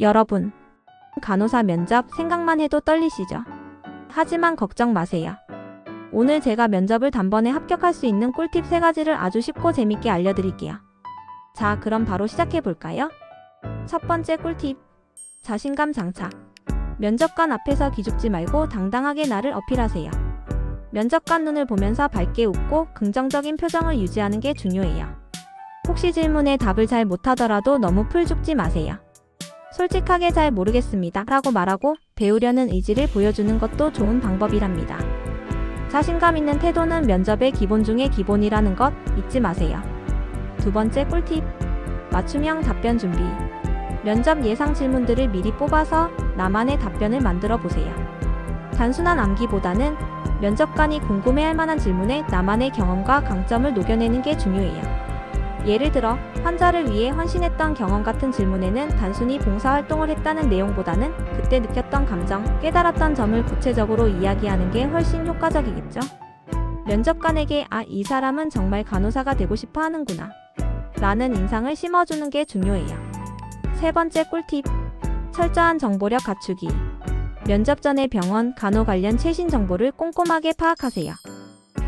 여러분, 간호사 면접 생각만 해도 떨리시죠? 하지만 걱정 마세요. 오늘 제가 면접을 단번에 합격할 수 있는 꿀팁 3가지를 아주 쉽고 재밌게 알려드릴게요. 자, 그럼 바로 시작해 볼까요? 첫 번째 꿀팁. 자신감 장착. 면접관 앞에서 기죽지 말고 당당하게 나를 어필하세요. 면접관 눈을 보면서 밝게 웃고 긍정적인 표정을 유지하는 게 중요해요. 혹시 질문에 답을 잘 못하더라도 너무 풀 죽지 마세요. 솔직하게 잘 모르겠습니다. 라고 말하고 배우려는 의지를 보여주는 것도 좋은 방법이랍니다. 자신감 있는 태도는 면접의 기본 중의 기본이라는 것 잊지 마세요. 두 번째 꿀팁. 맞춤형 답변 준비. 면접 예상 질문들을 미리 뽑아서 나만의 답변을 만들어 보세요. 단순한 암기보다는 면접관이 궁금해할 만한 질문에 나만의 경험과 강점을 녹여내는 게 중요해요. 예를 들어, 환자를 위해 헌신했던 경험 같은 질문에는 단순히 봉사활동을 했다는 내용보다는 그때 느꼈던 감정, 깨달았던 점을 구체적으로 이야기하는 게 훨씬 효과적이겠죠? 면접관에게 아, 이 사람은 정말 간호사가 되고 싶어 하는구나. 라는 인상을 심어주는 게 중요해요. 세 번째 꿀팁. 철저한 정보력 갖추기. 면접 전에 병원, 간호 관련 최신 정보를 꼼꼼하게 파악하세요.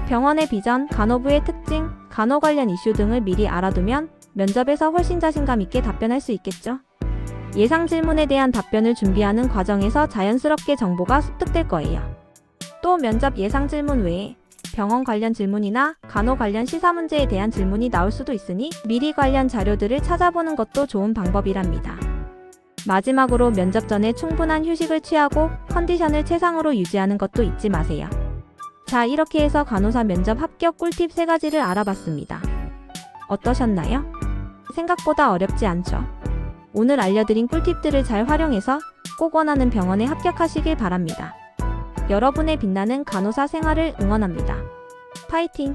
병원의 비전, 간호부의 특징, 간호 관련 이슈 등을 미리 알아두면 면접에서 훨씬 자신감 있게 답변할 수 있겠죠. 예상 질문에 대한 답변을 준비하는 과정에서 자연스럽게 정보가 습득될 거예요. 또 면접 예상 질문 외에 병원 관련 질문이나 간호 관련 시사 문제에 대한 질문이 나올 수도 있으니 미리 관련 자료들을 찾아보는 것도 좋은 방법이랍니다. 마지막으로 면접 전에 충분한 휴식을 취하고 컨디션을 최상으로 유지하는 것도 잊지 마세요. 자, 이렇게 해서 간호사 면접 합격 꿀팁 3가지를 알아봤습니다. 어떠셨나요? 생각보다 어렵지 않죠? 오늘 알려드린 꿀팁들을 잘 활용해서 꼭 원하는 병원에 합격하시길 바랍니다. 여러분의 빛나는 간호사 생활을 응원합니다. 파이팅!